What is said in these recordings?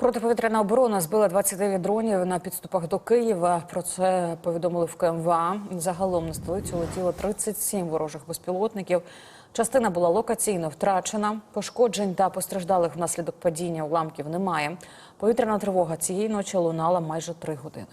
Протиповітряна оборона збила 29 дронів на підступах до Києва. Про це повідомили в КМВА. Загалом на столицю летіло 37 ворожих безпілотників. Частина була локаційно втрачена. Пошкоджень та постраждалих внаслідок падіння уламків немає. Повітряна тривога цієї ночі лунала майже три години.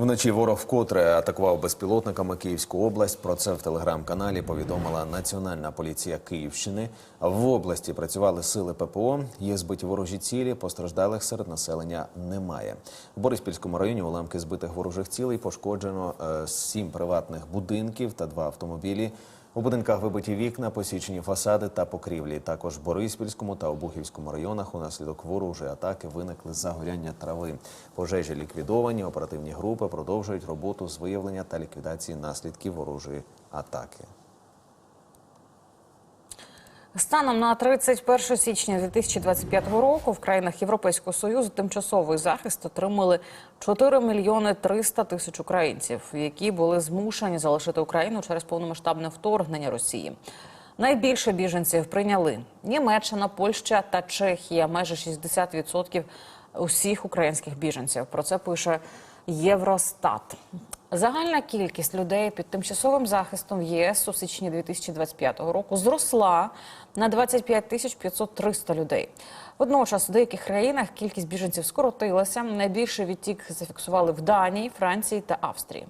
Вночі ворог вкотре атакував безпілотниками Київську область. Про це в телеграм-каналі повідомила Національна поліція Київщини. В області працювали сили ППО. Є збиті ворожі цілі. Постраждалих серед населення немає. В Бориспільському районі уламки збитих ворожих цілей пошкоджено е, сім приватних будинків та два автомобілі. У будинках вибиті вікна, посічені фасади та покрівлі. Також в Бориспільському та Обухівському районах унаслідок ворожої атаки виникли загоряння трави. Пожежі ліквідовані. Оперативні групи продовжують роботу з виявлення та ліквідації наслідків ворожої атаки. Станом на 31 січня 2025 року в країнах Європейського союзу тимчасовий захист отримали 4 мільйони 300 тисяч українців, які були змушені залишити Україну через повномасштабне вторгнення Росії. Найбільше біженців прийняли Німеччина, Польща та Чехія майже 60% усіх українських біженців. Про це пише Євростат. Загальна кількість людей під тимчасовим захистом в ЄС у січні 2025 року зросла на 25 тисяч 500 300 людей. Водночас у деяких країнах кількість біженців скоротилася. Найбільший відтік зафіксували в Данії, Франції та Австрії.